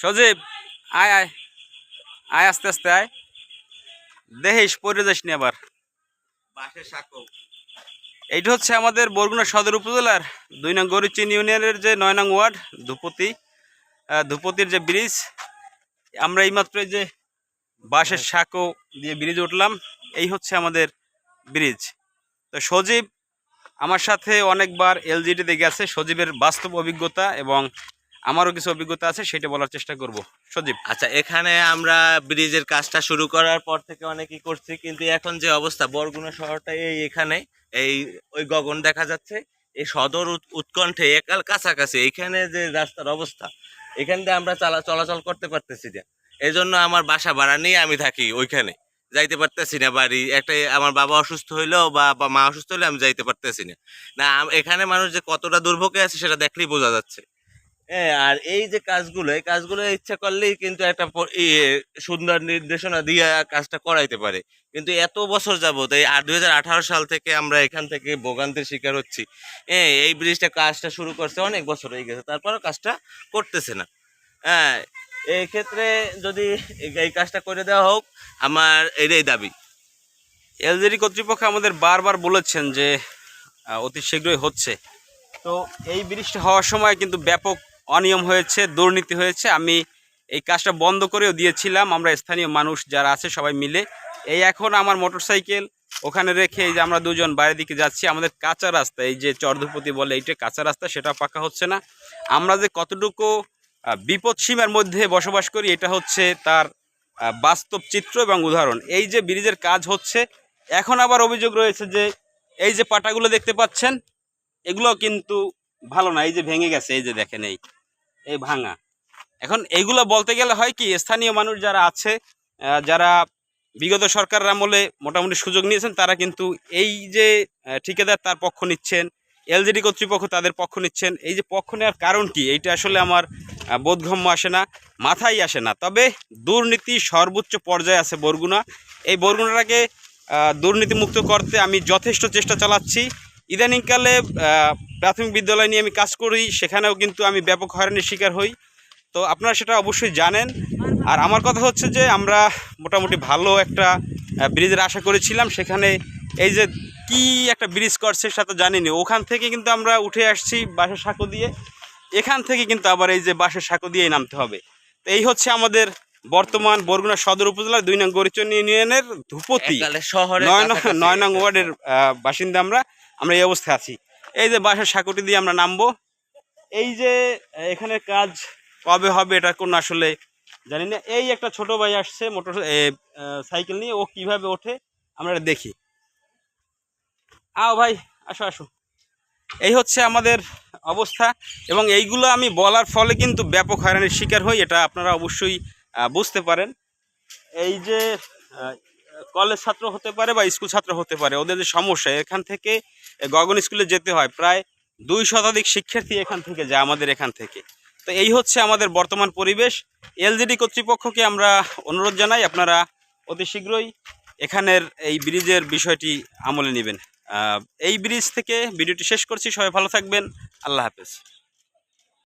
সজীব আয় আয়। আয় আস্তে আস্তে আয়। দেখিস পরে যাস নি আবার। এইটা হচ্ছে আমাদের বরগুনা সদর উপজেলার দুই নং গরিচিন ইউনিয়নের যে নয় নং ওয়ার্ড ধুপতি। ধুপতির যে ব্রিজ আমরা এইমাত্র এই যে বাঁশের সাঁকো দিয়ে ব্রিজ উঠলাম এই হচ্ছে আমাদের ব্রিজ। তো সজীব আমার সাথে অনেকবার এলজিডিতে গেছে সজীবের বাস্তব অভিজ্ঞতা এবং আমারও কিছু অভিজ্ঞতা আছে, সেটা বলার চেষ্টা করব। সজীব। আচ্ছা এখানে আমরা ব্রিজের কাজটা শুরু করার পর থেকে অনেকই করছি, কিন্তু এখন যে অবস্থা, বরগুনা শহরটা এই এখানে, এই, ওই গগন দেখা যাচ্ছে, এই সদর উৎকণ্ঠে একাল কাছাকাছি এখানে যে রাস্তার অবস্থা, এখান দিয়ে আমরা চালা, চলাচল করতে পারতেছি না। এই জন্য আমার বাসা ভাড়া নিয়ে আমি থাকি ওইখানে, যাইতে পারতেছি না বাড়ি, একটা আমার বাবা অসুস্থ হইলেও বা মা অসুস্থ হইলে আমি যাইতে পারতেছি না। না এখানে মানুষ যে কতটা দুর্ভোগে আছে সেটা দেখলেই বোঝা যাচ্ছে। হ্যাঁ আর এই যে কাজগুলো, এই কাজগুলো ইচ্ছা করলেই কিন্তু একটা ইয়ে সুন্দর নির্দেশনা দিয়ে কাজটা করাইতে পারে। কিন্তু এত বছর যাবত এই দুই হাজার আঠারো সাল থেকে আমরা এখান থেকে ভোগান্তির শিকার হচ্ছি। হ্যাঁ এই ব্রিজটা কাজটা শুরু করছে অনেক বছর হয়ে গেছে, তারপরও কাজটা করতেছে না। হ্যাঁ এই ক্ষেত্রে যদি এই কাজটা করে দেওয়া হোক, আমার এটাই দাবি। এলজিডি কর্তৃপক্ষ আমাদের বারবার বলেছেন যে অতি শীঘ্রই হচ্ছে। তো এই ব্রিজটা হওয়ার সময় কিন্তু ব্যাপক অনিয়ম হয়েছে, দুর্নীতি হয়েছে, আমি এই কাজটা বন্ধ করেও দিয়েছিলাম। আমরা স্থানীয় মানুষ যারা আছে সবাই মিলে। এই এখন আমার মোটরসাইকেল, ওখানে রেখে এই যে আমরা দুজন বাইরের দিকে যাচ্ছি, আমাদের কাঁচা রাস্তা, এই যে চর্ধপতি বলে, এইটা কাঁচা রাস্তা, সেটা পাকা হচ্ছে না। আমরা যে কতটুকু বিপদ সীমার মধ্যে বসবাস করি, এটা হচ্ছে তার বাস্তব চিত্র এবং উদাহরণ। এই যে ব্রিজের কাজ হচ্ছে, এখন আবার অভিযোগ রয়েছে যে, এই যে পাটাগুলো দেখতে পাচ্ছেন, এগুলো কিন্তু ভালো না, এই যে ভেঙে গেছে, এই যে দেখেন এই। এই ভাঙা। এখন এইগুলো বলতে গেলে হয় কি, স্থানীয় মানুষ যারা আছে যারা বিগত সরকার আমলে মোটামুটি সুযোগ নিয়েছেন, তারা কিন্তু এই যে ঠিকাদার তার পক্ষ নিচ্ছেন, এলজিডি কর্তৃপক্ষ তাদের পক্ষ নিচ্ছেন, এই যে পক্ষ নেওয়ার কারণ কি, এইটা আসলে আমার বোধগম্য আসে না, মাথায় আসে না। তবে দুর্নীতি সর্বোচ্চ পর্যায়ে আছে বরগুনা। এই বরগুনাটাকে দুর্নীতিমুক্ত করতে আমি যথেষ্ট চেষ্টা চালাচ্ছি। ইদানিংকালে প্রাথমিক বিদ্যালয় নিয়ে আমি কাজ করি সেখানেও কিন্তু আমি ব্যাপক হয়রানির শিকার হই। তো আপনারা সেটা অবশ্যই জানেন। আর আমার কথা হচ্ছে যে আমরা মোটামুটি ভালো একটা ব্রিজের আশা করেছিলাম। সেখানে এই যে কি একটা ব্রিজ করছে সেটা তো জানিনি। ওখান থেকে কিন্তু আমরা উঠে আসছি বাসের সাঁকো দিয়ে। এখান থেকে কিন্তু আবার এই যে বাসের সাঁকো দিয়েই নামতে হবে। তো এই হচ্ছে আমাদের বর্তমান বরগুনা সদর উপজেলার দুই নং গরিচন ইউনিয়নের ধুপতি নয় নং ওয়ার্ডের বাসিন্দা আমরা। আমরা এই অবস্থায় আছি। এই যে বাসার সাঁকুটি দিয়ে আমরা নামবো। এই যে এখানে কাজ কবে হবে এটা কোন আসলে জানি না। এই একটা ছোট ভাই আসছে মোটর সাইকেল নিয়ে। ও কীভাবে ওঠে আমরা দেখি। আও ভাই, আসো আসো। এই হচ্ছে আমাদের অবস্থা এবং এইগুলো আমি বলার ফলে কিন্তু ব্যাপক হয়রানির শিকার হই, এটা আপনারা অবশ্যই বুঝতে পারেন। এই যে কলেজ ছাত্র হতে পারে বা স্কুল ছাত্র হতে পারে, ওদের যে সমস্যা, এখান থেকে গগন স্কুলে যেতে হয়। প্রায় দুই শতাধিক শিক্ষার্থী এখান থেকে যায়, আমাদের এখান থেকে। তো এই হচ্ছে আমাদের বর্তমান পরিবেশ। এলজিডি কর্তৃপক্ষকে আমরা অনুরোধ জানাই, আপনারা অতি শীঘ্রই এখানের এই ব্রিজের বিষয়টি আমলে নেবেন। এই ব্রিজ থেকে ভিডিওটি শেষ করছি। সবাই ভালো থাকবেন। আল্লাহ হাফেজ।